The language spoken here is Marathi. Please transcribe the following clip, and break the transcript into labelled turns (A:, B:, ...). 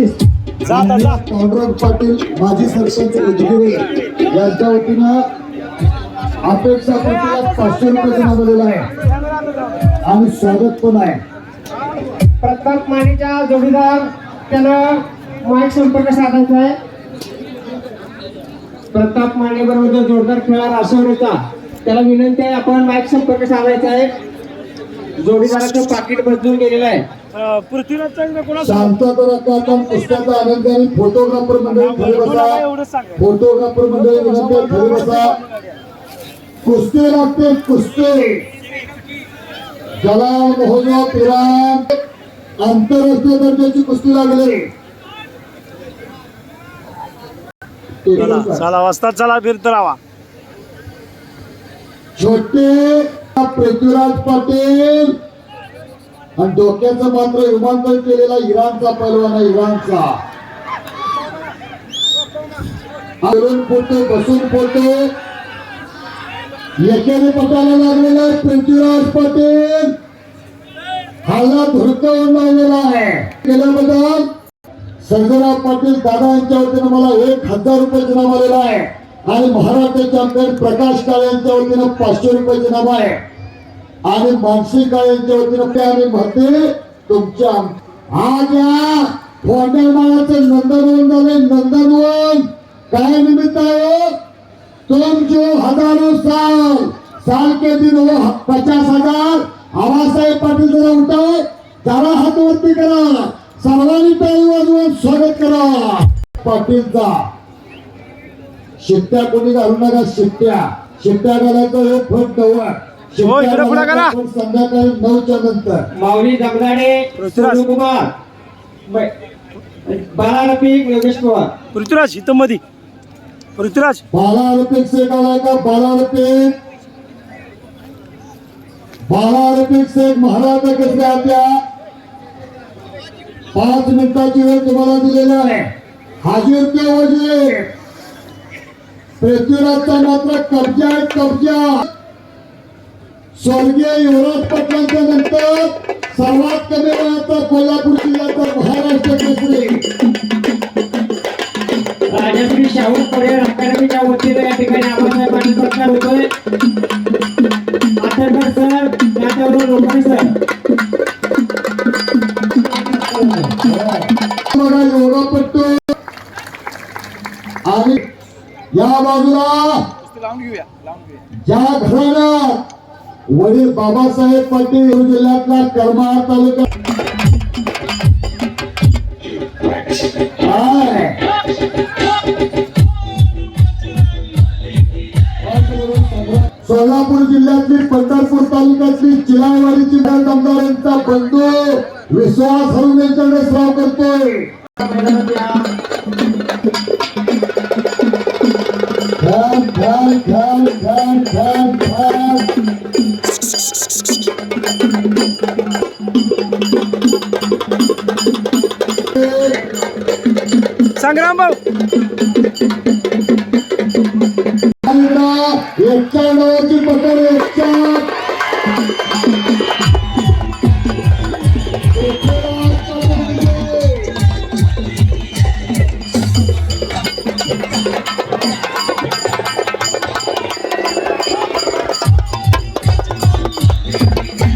A: पांडुरंग पाटील माजी सरपंच उदगिरी यांच्या वतीनं अपेक्षा प्रतिला पाचशे रुपये झालेला आहे. आणि स्वागत पण आहे.
B: प्रताप मानेच्या जोडीदार त्यानं माईक संपर्क साधायचा आहे. प्रताप माने बरोबर जोरदार खेळाडू असवण्याचा त्याला विनंती आहे आपण माईक संपर्क साधायचा आहे. जोडीदाराचं पाकिट बदलून गेलेलं आहे.
A: पुस्तकाचा आनंद आणि फोटोग्राफर मंडळी खाली बसा.
C: एवढंच सांगा.
A: फोटोग्राफर मंडळी विनंती आहे, खाली बसा. कुस्ती लागते कुस्ती. जलाल महोदय पिराण आंतरराष्ट्रीय दर्जाची कुस्ती लागली.
C: चला चला. वाजता चला फिरत राहा
A: छोटे पृथ्वीराज पाटील. आणि डोक्याचं मात्र विमानतळ केलेला इराणचा पैलवान आहे इराणचा. आरून फोटो बसून पोटे. एकेने पटायला लागलेला आहे पृथ्वीराज पाटील. हाला धुरकावून लावलेला आहे. केल्याबद्दल संजयराव पाटील दादा यांच्या वतीनं मला एक हजार रुपये इनाम आलेला आहे. आणि महाराष्ट्राचे आमदार प्रकाश काळे यांच्या वतीनं पाचशे रुपये नाव आहे. आणि मानसी काळे यांच्या वतीनं ते आणि म्हणते तुमच्या आज या फोंडेमाळाचं नंदनवन झाले नंदनवन काय निमित्त आहे हो? तुम जो हजारो साल साल के दिन हो पचास हजार. आबासाहेब पाटील जरा उठाव. जरा हात वरती करा. सर्वांनी टाळी वाजवून स्वागत करा. पाटीलचा. शिट्ट्या कोणी घालू नका शिट्ट्या शिट्ट्या घालायचं हे फट नव्हतं
C: हो, इकडे पुढे करा.
A: आपण संध्याकाळी नऊच्या नंतर.
B: माऊली. सोनू कुमार रफिक योगेश पवार.
C: पृथ्वीराज इथं मध्ये पृथ्वीराज.
A: बारा रुपये सेट आलाय का बारा रुपये बारा रुपये सेट महाराज कसले आत्या? पाच मिनिटाची वेळ तुम्हाला दिलेला आहे. हाजीर ते वजीर पृथ्वीराजचा मात्र कब्जा आहे कब्जा. स्वर्गीय युवराज पाटलांच्या नंतर सर्वात कमी वयाचा कोल्हापूर जिल्ह्याचा महाराष्ट्र केसरी.
B: राजश्री शाहू वतीने या ठिकाणी आबासाहेब पाटील सत्कार होतोय. आठवकर सर लोकांनी सर.
A: बघा योगापट्टू आणि या बाजूला ज्या घराण्यात वडील बाबासाहेब पाटील जिल्ह्यातला करमाळा तालुका? सोलापूर जिल्ह्यातली पंढरपूर तालुक्यातली चिलावाडीची आमदार यांचा बंधू विश्वास हरून यांच्याकडे सराव करतोय
C: సంగ్రామ్ బాబు
A: ఎక్కడ పక్కన వచ్చా